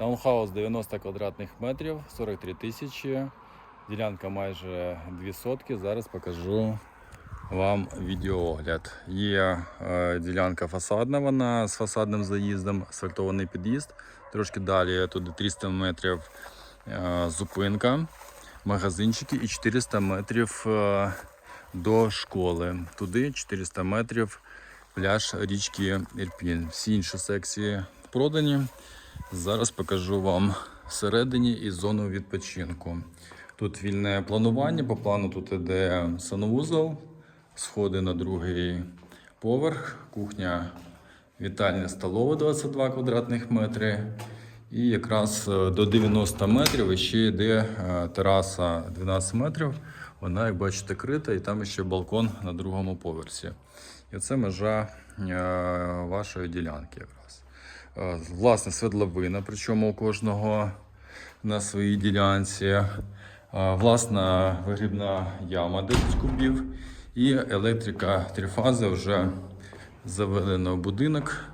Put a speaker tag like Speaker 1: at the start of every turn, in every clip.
Speaker 1: Таунхаус 90 квадратних метрів, 43 тисячі. Ділянка майже 2 сотки. Зараз покажу вам відеоогляд. Є е, ділянка фасадна, вона з фасадним заїздом, асфальтований під'їзд. Трошки далі туди 300 метрів е, зупинка, магазинчики і 400 метрів е, до школи. Туди 400 метрів пляж річки Ірпінь. Всі інші секції продані. Зараз покажу вам всередині і зону відпочинку. Тут вільне планування. По плану тут іде санвузол, сходи на другий поверх, кухня, вітальня столова 22 квадратних метри. І якраз е, до 90 метрів ще йде е, тераса 12 метрів. Вона, як бачите, крита, і там ще балкон на другому поверсі. І це межа е, вашої ділянки якраз. Е, Власне, свердловина, причому у кожного на своїй ділянці. Е, Власна вигрібна яма 10 кубів. І електрика трифази вже заведена в будинок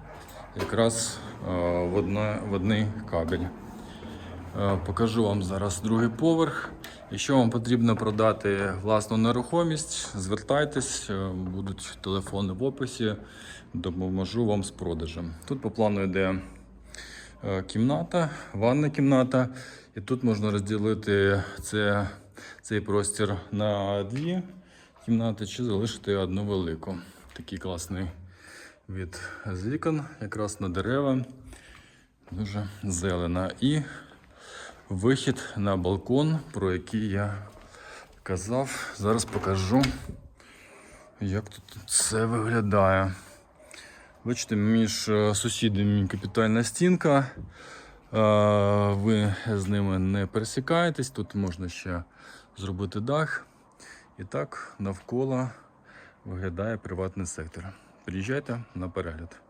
Speaker 1: якраз е, в, одне, в одний кабель. Е, Покажу вам зараз другий поверх. Якщо вам потрібно продати власну нерухомість, звертайтесь, е, будуть телефони в описі, допоможу вам з продажем. Тут по плану йде е, кімната, ванна кімната, і тут можна розділити це, цей простір на дві кімнати чи залишити одну велику. Такий класний від з вікон, якраз на дерева. Дуже зелена. І вихід на балкон, про який я казав. Зараз покажу, як тут все виглядає. Бачите, між е, сусідами капітальна стінка. Е, Ви з ними не пересікаєтесь. Тут можна ще зробити дах. І так навколо виглядає приватний сектор. Приїжджайте на перегляд.